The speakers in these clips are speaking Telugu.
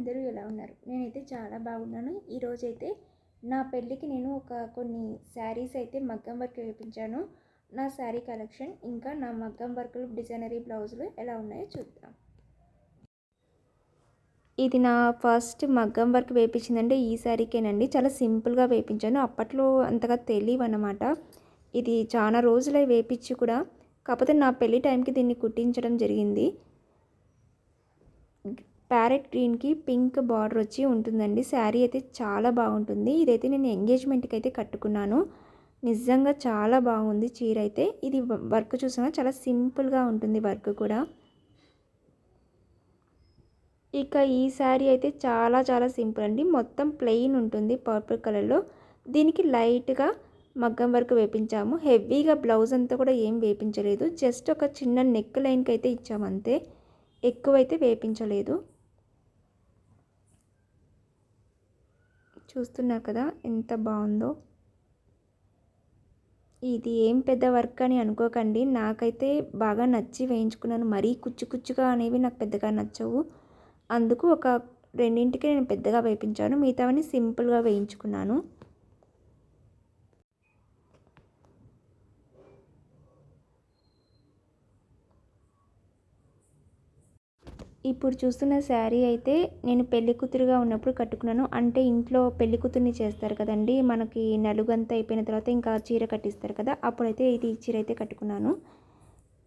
అందరూ ఎలా ఉన్నారు. నేనైతే చాలా బాగున్నాను. ఈరోజైతే నా పెళ్ళికి నేను ఒక కొన్ని శారీస్ అయితే మగ్గం వర్క్ వేయించాను నా శారీ కలెక్షన్ ఇంకా నా మగ్గం వర్కులు డిజైనరీ బ్లౌజులు ఎలా ఉన్నాయో చూద్దాం. ఇది నా ఫస్ట్ మగ్గం వర్క్ వేయించిందంటే ఈ శారీకేనండి. చాలా సింపుల్గా వేయించాను అప్పట్లో అంతగా తెలియవు అన్నమాట ఇది చాలా రోజులై వేపించి కూడా కాకపోతే నా పెళ్ళి టైంకి దీన్ని కుట్టించడం జరిగింది. ప్యారెట్ గ్రీన్కి పింక్ బార్డర్ వచ్చి ఉంటుందండి. శారీ అయితే చాలా బాగుంటుంది. ఇదైతే నేను ఎంగేజ్మెంట్కి అయితే కట్టుకున్నాను. నిజంగా చాలా బాగుంది చీర అయితే. ఇది వర్క్ చూసినా చాలా సింపుల్గా ఉంటుంది వర్క్ కూడా. ఇక ఈ శారీ అయితే చాలా చాలా సింపుల్ అండి. మొత్తం ప్లెయిన్ ఉంటుంది పర్పుల్ కలర్లో. దీనికి లైట్గా మగ్గం వర్క్ వేపించాము. హెవీగా బ్లౌజ్ అంతా కూడా ఏం వేపించలేదు. జస్ట్ ఒక చిన్న నెక్ లైన్కి అయితే ఇచ్చాము అంతే. ఎక్కువైతే వేపించలేదు. చూస్తున్నారు కదా ఎంత బాగుందో. ఇది ఏం పెద్ద వర్క్ అని అనుకోకండి. నాకైతే బాగా నచ్చి వేయించుకున్నాను. మరీ కుచ్చు కుచ్చుగా అనేవి నాకు పెద్దగా నచ్చవు. అందుకు ఒక రెండింటికి నేను పెద్దగా వేయించాను. మిగతావన్నీ సింపుల్గా వేయించుకున్నాను. ఇప్పుడు చూస్తున్న శారీ అయితే నేను పెళ్ళి కూతురుగా ఉన్నప్పుడు కట్టుకున్నాను. అంటే ఇంట్లో పెళ్ళి కూతుర్ని చేస్తారు కదండి. మనకి నలుగంతా అయిపోయిన తర్వాత ఇంకా చీర కట్టిస్తారు కదా. అప్పుడైతే ఇది చీర అయితే కట్టుకున్నాను.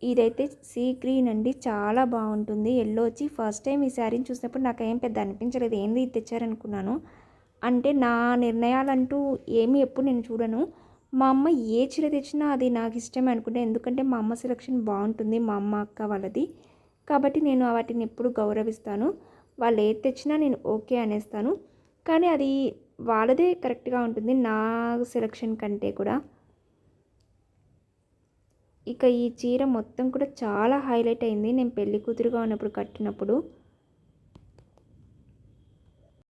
ఇదైతే సీ గ్రీన్ అండి. చాలా బాగుంటుంది. ఎల్లో వచ్చి ఫస్ట్ టైం ఈ శారీని చూసినప్పుడు నాకు ఏం పెద్ద అనిపించలేదు. ఏంది ఇది తెచ్చారనుకున్నాను. అంటే నా నిర్ణయాలంటూ ఏమీ ఎప్పుడు నేను చూడను. మా అమ్మ ఏ చీర తెచ్చినా అది నాకు ఇష్టమే అనుకుంటే. ఎందుకంటే మా అమ్మ సెలక్షన్ బాగుంటుంది. మా అమ్మ అక్క వాళ్ళది. కాబట్టి నేను వాటిని ఎప్పుడు గౌరవిస్తాను. వాళ్ళు ఏది తెచ్చినా నేను ఓకే అనేస్తాను. కానీ అది వాళ్ళదే కరెక్ట్గా ఉంటుంది. నా సెలక్షన్ కంటే కూడా. ఇక ఈ చీర మొత్తం కూడా చాలా హైలైట్ అయింది. నేను పెళ్ళి కూతురుగా ఉన్నప్పుడు కట్టినప్పుడు.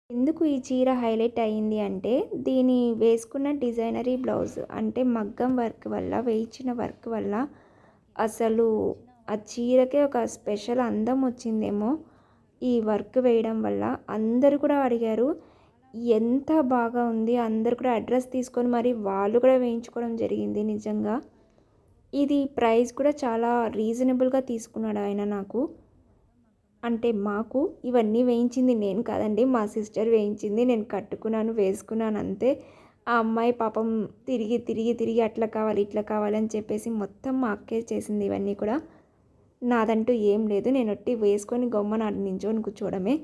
ఎందుకు ఈ చీర హైలైట్ అయింది అంటే దీని వేసుకున్న డిజైనరీ బ్లౌజ్ అంటే మగ్గం వర్క్ వల్ల వేయించిన వర్క్ వల్ల అసలు ఆ చీరకే ఒక స్పెషల్ అందం వచ్చిందేమో ఈ వర్క్ వేయడం వల్ల. అందరు కూడా అడిగారు ఎంత బాగా ఉంది? అందరు కూడా అడ్రస్ తీసుకొని మరి వాళ్ళు కూడా వేయించుకోవడం జరిగింది నిజంగా. ఇది ప్రైస్ కూడా చాలా రీజనబుల్గా తీసుకున్నాడు ఆయన నాకు. అంటే మాకు ఇవన్నీ వేయించింది నేను కాదండి మా సిస్టర్ వేయించింది నేను కట్టుకున్నాను వేసుకున్నాను అంతే. ఆ అమ్మాయి పాపం తిరిగి తిరిగి తిరిగి అట్లా కావాలి ఇట్లా కావాలి అని చెప్పేసి మొత్తం మా అక్కే చేసింది ఇవన్నీ కూడా. నాదంటూ ఏం లేదు. నేను ఒట్టి వేసుకొని గొమ్మన నించొని కూర్చోవడమే.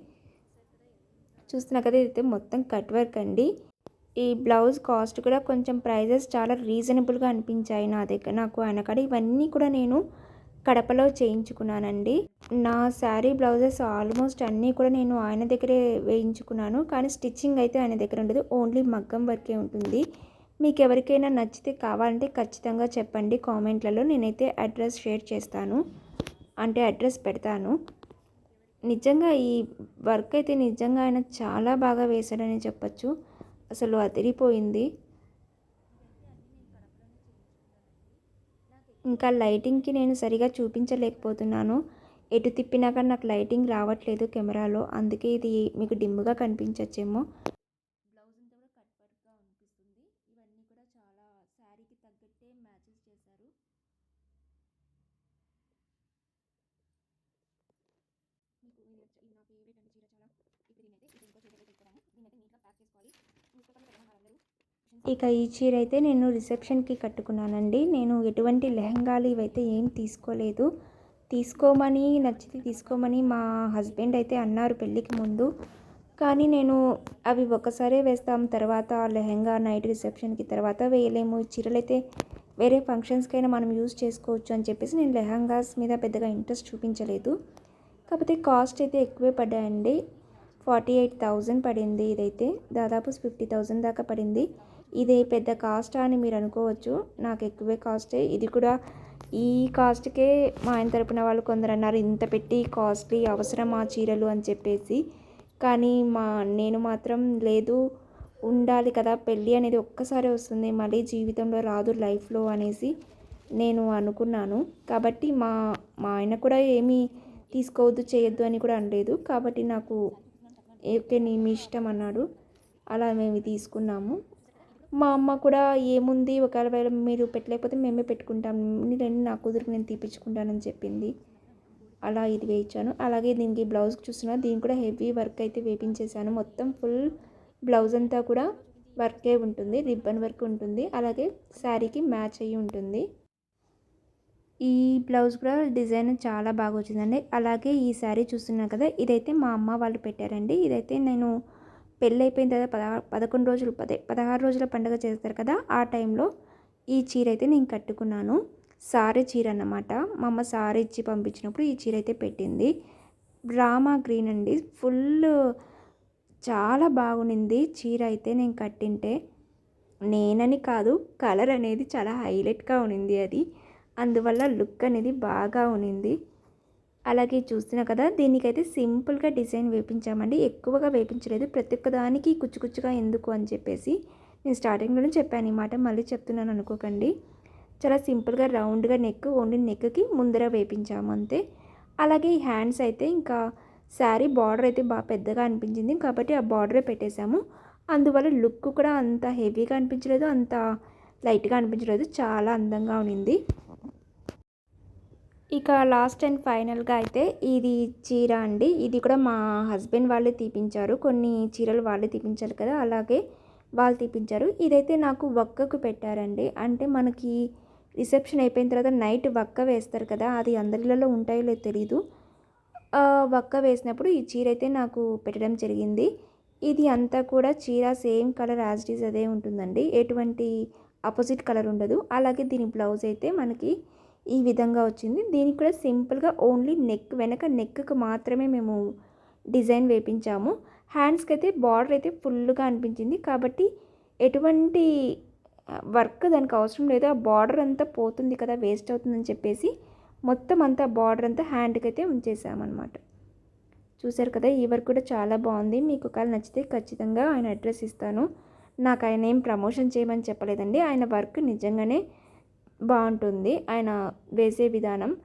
చూస్తున్నా కదా ఇదైతే మొత్తం కట్ వర్క్ అండి. ఈ బ్లౌజ్ కాస్ట్ కూడా కొంచెం ప్రైజెస్ చాలా రీజనబుల్గా అనిపించాయి నా దగ్గర. నాకు ఆయన కాడ ఇవన్నీ కూడా నేను కడపలో చేయించుకున్నానండి. నా శారీ బ్లౌజెస్ ఆల్మోస్ట్ అన్నీ కూడా నేను ఆయన దగ్గరే వేయించుకున్నాను. కానీ స్టిచ్చింగ్ అయితే ఆయన దగ్గర ఉండదు. ఓన్లీ మగ్గం వర్కే ఉంటుంది. మీకు ఎవరికైనా నచ్చితే కావాలంటే ఖచ్చితంగా చెప్పండి కామెంట్లలో. నేనైతే అడ్రస్ షేర్ చేస్తాను. అంటే అడ్రస్ పెడతాను. నిజంగా ఈ వర్క్ అయితే నిజంగా ఆయన చాలా బాగా వేశాడని చెప్పచ్చు. అసలు అదిరిపోయింది. ఇంకా లైటింగ్కి నేను సరిగా చూపించలేకపోతున్నాను. ఎటు తిప్పినా కానీ నాకు లైటింగ్ రావట్లేదు కెమెరాలో. అందుకే ఇది మీకు డిమ్గా కనిపించచ్చేమో బ్లౌజ్ అంతా కూడా కట్ వర్క్గా అనిపిస్తుంది ఇవన్నీ కూడా చాలా శారీకి తగ్గట్టే మ్యాచెస్ చేశారు మీకు ఫేవరెట్ అండి చీర చాలా. ఇప్పుడు దీనైతే ఇప్పుడు ఇంకో చీర దీని అయితే నీట్గా ప్యాక్ చేసుకోవాలి. న్యూస్ పేపర్లో ఇక ఈ చీర అయితే నేను రిసెప్షన్కి కట్టుకున్నానండి. నేను ఎటువంటి లెహంగాలు ఇవైతే ఏం తీసుకోలేదు. తీసుకోమని నచ్చితే తీసుకోమని మా హస్బెండ్ అయితే అన్నారు పెళ్ళికి ముందు. కానీ నేను అవి ఒకసారే వేస్తాం తర్వాత లెహంగా నైట్ రిసెప్షన్కి తర్వాత వేయలేము. చీరలు అయితే వేరే ఫంక్షన్స్కైనా మనం యూజ్ చేసుకోవచ్చు అని చెప్పేసి నేను లెహంగాస్ మీద పెద్దగా ఇంట్రెస్ట్ చూపించలేదు. కాకపోతే కాస్ట్ అయితే ఎక్కువే పడ్డాయండి. ఫార్టీ ఎయిట్ థౌజండ్ పడింది ఇదైతే. దాదాపు ఫిఫ్టీ థౌజండ్ దాకా పడింది. ఇది పెద్ద కాస్ట్ అని మీరు అనుకోవచ్చు. నాకు ఎక్కువే కాస్టే. ఇది కూడా ఈ కాస్ట్కే మా ఆయన తరపున వాళ్ళు కొందరు అన్నారు ఇంత పెట్టి కాస్ట్లీ అవసరం ఆ చీరలు? అని చెప్పేసి. కానీ మా నేను మాత్రం లేదు. ఉండాలి కదా పెళ్ళి అనేది ఒక్కసారి వస్తుంది మళ్ళీ జీవితంలో రాదు లైఫ్లో అనేసి నేను అనుకున్నాను. కాబట్టి మా మా ఆయన కూడా ఏమీ తీసుకోవద్దు చేయొద్దు అని కూడా అనలేదు. కాబట్టి నాకు ఓకే నీ మీ ఇష్టం అన్నాడు. అలా మేము తీసుకున్నాము. మా అమ్మ కూడా ఏముంది ఒకవేళ మీరు పెట్టలేకపోతే మేమే పెట్టుకుంటాం. నేను నా కూతురికి నేను తీపించుకుంటానని చెప్పింది. అలా ఇది వేయించాను. అలాగే దీనికి బ్లౌజ్ చూస్తున్నా దీనికి కూడా హెవీ వర్క్ అయితే వేపించేశాను. మొత్తం ఫుల్ బ్లౌజ్ అంతా కూడా వర్కే ఉంటుంది రిబ్బన్ వర్క్ ఉంటుంది. అలాగే శారీకి మ్యాచ్ అయ్యి ఉంటుంది. ఈ బ్లౌజ్ కూడా డిజైన్ చాలా బాగా వచ్చిందండి. అలాగే ఈ శారీ చూస్తున్నాను కదా ఇదైతే మా అమ్మ వాళ్ళు పెట్టారండి. ఇదైతే నేను పెళ్ళి అయిపోయిన తర్వాత పద పదకొండు రోజులు పదే పదహారు రోజుల పండుగ చేస్తారు కదా ఆ టైంలో ఈ చీర అయితే నేను కట్టుకున్నాను. సారీ చీర అన్నమాట. మా అమ్మ సారీ ఇచ్చి పంపించినప్పుడు ఈ చీర అయితే పెట్టింది. రామా గ్రీన్ అండి. ఫుల్ చాలా బాగునింది చీర అయితే నేను కట్టింటే. నేనని కాదు కలర్ అనేది చాలా హైలైట్గా ఉన్నింది అది. అందువల్ల లుక్ అనేది బాగా ఉనింది. అలాగే చూస్తున్నా కదా దీనికైతే సింపుల్గా డిజైన్ వేపించామండి. ఎక్కువగా వేపించలేదు. ప్రతి ఒక్క దానికి కుచ్చుకుచ్చుగా ఎందుకు అని చెప్పేసి నేను స్టార్టింగ్లోనే చెప్పాను ఈ మాట. మళ్ళీ చెప్తున్నాను అనుకోకండి. చాలా సింపుల్గా రౌండ్గా నెక్ ఓన్లీ నెక్కి ముందర వేపించాము అంతే. అలాగే ఈ హ్యాండ్స్ అయితే ఇంకా శారీ బార్డర్ అయితే బాగా పెద్దగా అనిపించింది. కాబట్టి ఆ బార్డరే పెట్టేశాము. అందువల్ల లుక్ కూడా అంత హెవీగా అనిపించలేదు. అంత లైట్గా అనిపించలేదు. చాలా అందంగా ఉన్నింది ఇక లాస్ట్ అండ్ ఫైనల్గా అయితే ఇది చీర అండి. ఇది కూడా మా హస్బెండ్ వాళ్ళే తీపించారు. కొన్ని చీరలు వాళ్ళే తీపించారు కదా అలాగే వాళ్ళు తీపించారు. ఇదైతే నాకు వక్కకు పెట్టారండి. అంటే మనకి రిసెప్షన్ అయిపోయిన తర్వాత నైట్ వక్క వేస్తారు కదా అది అందరిలో ఉంటాయో లేదో తెలీదు. వక్క వేసినప్పుడు ఈ చీర అయితే నాకు పెట్టడం జరిగింది. ఇది అంతా కూడా చీర same colour as it is అదే ఉంటుందండి. ఎటువంటి ఆపోజిట్ కలర్ ఉండదు. అలాగే దీని బ్లౌజ్ అయితే మనకి ఈ విధంగా వచ్చింది. దీనికి కూడా సింపుల్గా ఓన్లీ నెక్ వెనక నెక్కి మాత్రమే మేము డిజైన్ వేపించాము. హ్యాండ్స్కి అయితే బార్డర్ అయితే ఫుల్గా అనిపించింది. కాబట్టి ఎటువంటి వర్క్ దానికి అవసరం లేదు. ఆ బార్డర్ అంతా పోతుంది కదా వేస్ట్ అవుతుందని చెప్పేసి మొత్తం అంతా బార్డర్ అంతా హ్యాండ్కి అయితే ఉంచేసామన్నమాట. చూసారు కదా ఈ వర్క్ కూడా చాలా బాగుంది. మీకు ఒకవేళ నచ్చితే ఖచ్చితంగా ఆయన అడ్రస్ ఇస్తాను. నాకు ఆయన ఏం ప్రమోషన్ చేయమని చెప్పలేదండి. ఆయన వర్క్ నిజంగానే బాగుంటుంది. ఆయన వేసే విధానం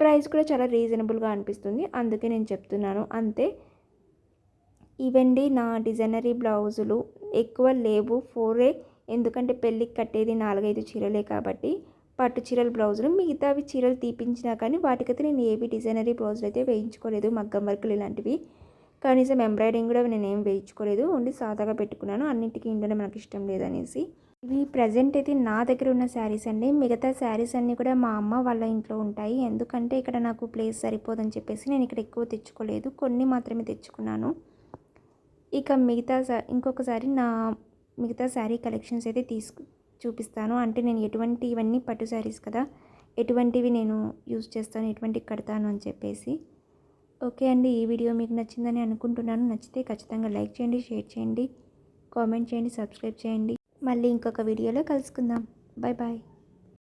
ప్రైస్ కూడా చాలా రీజనబుల్గా అనిపిస్తుంది. అందుకే నేను చెప్తున్నాను. అంతే. ఇవండి నా డిజైనరీ బ్లౌజులు. ఎక్కువ లేవు. ఫోరే. ఎందుకంటే పెళ్ళికి కట్టేది నాలుగైదు చీరలే కాబట్టి పట్టు చీరల బ్లౌజులు. మిగతావి చీరలు తీపించినా కానీ వాటికైతే నేను ఏవి డిజైనరీ బ్లౌజులు అయితే వేయించుకోలేదు. మగ్గం వర్కులు ఇలాంటివి. కనీసం ఎంబ్రాయిడింగ్ కూడా నేను ఏం వేయించుకోలేదు. ఓన్లీ సాదాగా పెట్టుకున్నాను. అన్నింటికి ఇంటనే మనకి ఇష్టం లేదనేసి. ఇవి ప్రజెంట్ అయితే నా దగ్గర ఉన్న శారీస్ అండి. మిగతా శారీస్ అన్నీ కూడా మా అమ్మ వాళ్ళ ఇంట్లో ఉంటాయి. ఎందుకంటే ఇక్కడ నాకు ప్లేస్ సరిపోదని చెప్పేసి నేను ఇక్కడ ఎక్కువ తెచ్చుకోలేదు. కొన్ని మాత్రమే తెచ్చుకున్నాను. ఇక మిగతా ఇంకొకసారి నా మిగతా శారీ కలెక్షన్స్ అయితే తీసుకు చూపిస్తాను. అంటే నేను ఎటువంటి ఇవన్నీ పట్టు శారీస్ కదా ఎటువంటివి నేను యూజ్ చేస్తాను ఎటువంటి కడతాను అని చెప్పేసి. ఓకే అండి ఈ వీడియో మీకు నచ్చిందని అనుకుంటున్నాను. నచ్చితే ఖచ్చితంగా లైక్ చేయండి షేర్ చేయండి కామెంట్ చేయండి సబ్స్క్రైబ్ చేయండి. మళ్ళీ ఇంకొక వీడియోలో కలుసుకుందాం. Bye bye.